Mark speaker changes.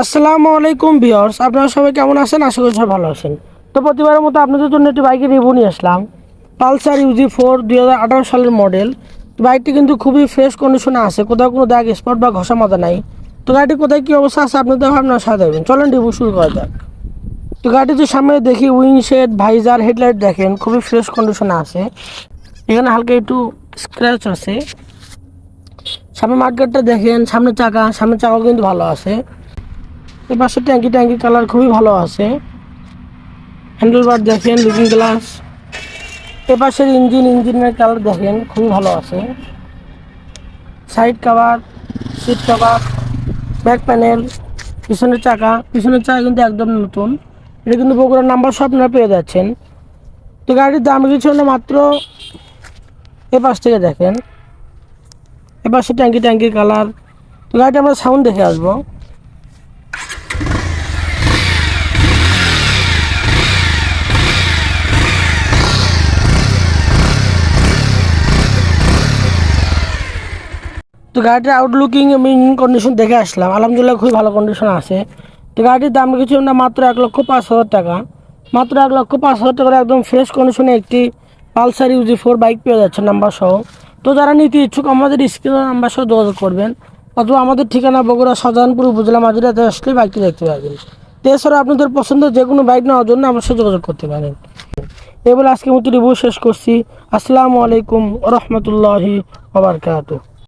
Speaker 1: আসসালামু আলাইকুম ভিউয়ার্স, আপনারা সবাই কেমন আছেন? আশা করি সবাই ভালো আছেন। তো প্রতিবারের মতো আপনাদের জন্য একটি বাইকের রিভিউ নিয়ে আসলাম। পালসার ইউজি ফোর দুই হাজার আঠারো সালের মডেল বাইকটি কিন্তু খুবই ফ্রেশ কন্ডিশনে আছে, কোথাও কোনো দাগ স্পট বা ঘষা মাথা নাই। তো গাড়িটি কোথায় কী অবস্থা আছে আপনাদের আপনারা সাথে দেবেন চলেন রিভিউ শুরু করা যাক। তো গাড়িটি সামনে দেখি উইং শেড ভাইজার হেডলাইট দেখেন, খুবই ফ্রেশ কন্ডিশনে আছে। এখানে হালকা একটু স্ক্র্যাচ আছে। সামনে মার্কেটটা দেখেন, সামনে চাকা, সামনে চাকাও কিন্তু ভালো আছে। এ পাশে ট্যাঙ্কি ট্যাঙ্কি কালার খুবই ভালো আছে। হ্যান্ডেল হ্যান্ডেলবার দেখেন লুকিং গ্লাস এ পাশের ইঞ্জিন ইঞ্জিনের কালার দেখেন, খুবই ভালো আছে। Side cover seat cover back panel পিছনের চাকা। পিছনের চাকা কিন্তু একদম নতুন। এটা কিন্তু বগুড়ার নাম্বার সব আপনারা পেয়ে যাচ্ছেন। তো গাড়ির দাম কিছু না মাত্র এ পাশ থেকে দেখেন। এ পাশে ট্যাঙ্কি, ট্যাঙ্কির কালার তো গাড়িটা আমরা সাউন্ড দেখে আসব। তো গাড়িটার আউটলুকিং আমি ইঞ্জিন কন্ডিশন দেখে আসলাম। আলহামদুলিল্লাহ খুবই ভালো কন্ডিশন আছে। তো গাড়িটির দাম কিছু না, মাত্র এক লক্ষ পাঁচ হাজার টাকা। মাত্র এক লক্ষ পাঁচ হাজার টাকার একদম ফ্রেশ কন্ডিশনে একটি পালসার ইউজি ফোর বাইক পেয়ে যাচ্ছে নাম্বার সহ। তো যারা নিতে ইচ্ছুক, আমাদের স্ক্রিনের নাম্বার সহ যোগাযোগ করবেন। অথবা আমাদের ঠিকানা বগুড়া, শাহজাহানপুর উপজেলা, মাঝিরাতে আসলে বাইকটি দেখতে পাবেন তো আপনাদের পছন্দের যে কোনো বাইক নেওয়ার জন্য আমার সাথে যোগাযোগ করতে পারেন। এবার আজকে মতো রিভিউ শেষ করছি। আসসালামু আলাইকুম রহমতুল্লাহি ওবরকাতুহ